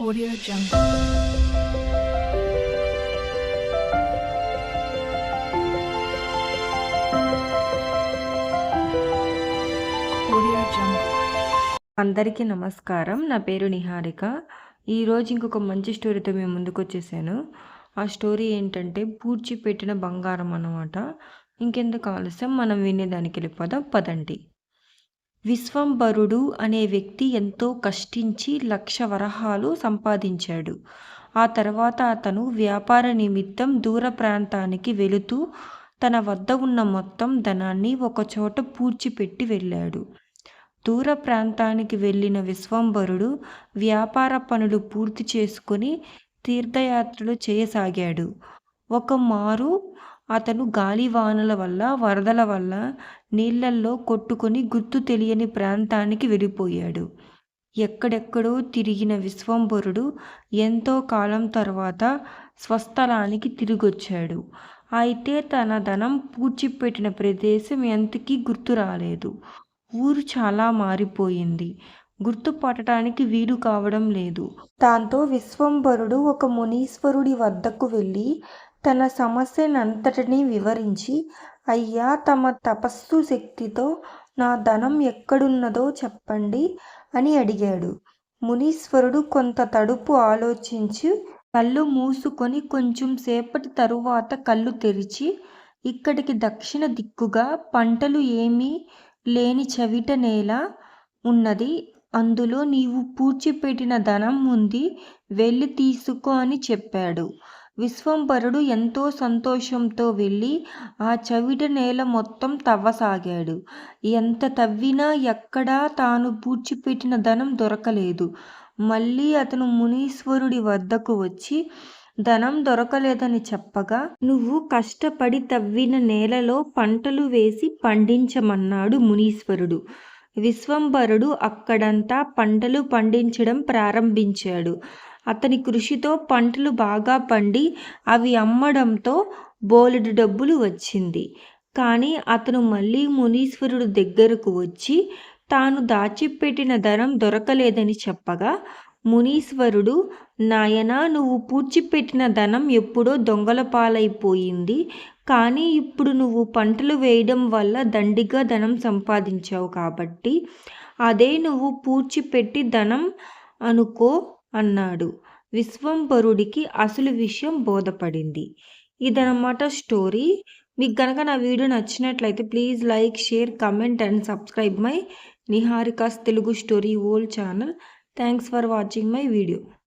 Audio Jungle. Audio Jungle. అందరికీ నమస్కారం. నా పేరు నిహారిక. ఈరోజు ఇంకొక మంచి స్టోరీతో మేము ముందుకు వచ్చేసాను. ఆ స్టోరీ ఏంటంటే పూడ్చిపెట్టిన బంగారం అన్నమాట. ఇంకెందుకు ఆలస్యం? మనం వినేదానికి వెళ్ళిపోదాం. పదండి. విశ్వంబరుడు అనే వ్యక్తి ఎంతో కష్టించి లక్ష వరహాలు సంపాదించాడు. ఆ తర్వాత అతను వ్యాపార నిమిత్తం దూర ప్రాంతానికి వెళుతూ తన వద్ద ఉన్న మొత్తం ధనాన్ని ఒకచోట పూడ్చిపెట్టి వెళ్ళాడు. దూర ప్రాంతానికి వెళ్ళిన విశ్వంబరుడు వ్యాపార పనులు పూర్తి చేసుకొని తీర్థయాత్రలు చేయసాగాడు. ఒక మారు అతను గాలివానల వల్ల వరదల వల్ల నీళ్ళల్లో కొట్టుకొని గుర్తు తెలియని ప్రాంతానికి వెళ్ళిపోయాడు. ఎక్కడెక్కడో తిరిగిన విశ్వంభరుడు ఎంతో కాలం తర్వాత స్వస్థలానికి తిరిగొచ్చాడు. అయితే తన ధనం పూడ్చిపెట్టిన ప్రదేశం ఎంతకీ గుర్తు రాలేదు. ఊరు చాలా మారిపోయింది. గుర్తుపట్టడానికి వీలు కావడం లేదు. దాంతో విశ్వంభరుడు ఒక మునీశ్వరుడి వద్దకు వెళ్ళి తన సమస్యనంతటినీ వివరించి అయ్యా తమ తపస్సు శక్తితో నా ధనం ఎక్కడున్నదో చెప్పండి అని అడిగాడు. మునీశ్వరుడు కొంత తడుపు ఆలోచించి కళ్ళు మూసుకొని కొంచెం సేపటి తరువాత కళ్ళు తెరిచి ఇక్కడికి దక్షిణ దిక్కుగా పంటలు ఏమీ లేని చవిట నేల ఉన్నది. అందులో నీవు పూడ్చిపెట్టిన ధనం ఉంది. వెళ్ళి తీసుకో అని చెప్పాడు. విశ్వంభరుడు ఎంతో సంతోషంతో వెళ్ళి ఆ చవిట నేల మొత్తం తవ్వసాగాడు. ఎంత తవ్వినా ఎక్కడా తాను పూడ్చిపెట్టిన ధనం దొరకలేదు. మళ్ళీ అతను మునీశ్వరుడి వద్దకు వచ్చి ధనం దొరకలేదని చెప్పగా నువ్వు కష్టపడి తవ్విన నేలలో పంటలు వేసి పండించమన్నాడు మునీశ్వరుడు. విశ్వంభరుడు అక్కడంతా పంటలు పండించడం ప్రారంభించాడు. అతని కృషితో పంటలు బాగా పండి అవి అమ్మడంతో బోలెడు డబ్బులు వచ్చింది. కానీ అతను మళ్ళీ మునీశ్వరుడు దగ్గరకు వచ్చి తాను దాచిపెట్టిన ధనం దొరకలేదని చెప్పగా మునీశ్వరుడు నాయనా నువ్వు పూడ్చిపెట్టిన ధనం ఎప్పుడో దొంగల పాలైపోయింది. కానీ ఇప్పుడు నువ్వు పంటలు వేయడం వల్ల దండిగా ధనం సంపాదించావు కాబట్టి అదే నువ్వు పూడ్చిపెట్టి ధనం అనుకో. అన్నాడు. విశ్వంభరుడికి అసలు విషయం బోధపడింది. ఇదనమాట స్టోరీ. మీకు కనుక నా వీడియో నచ్చినట్లయితే please like share comment and subscribe my Niharika's Telugu story world channel. Thanks for watching my video.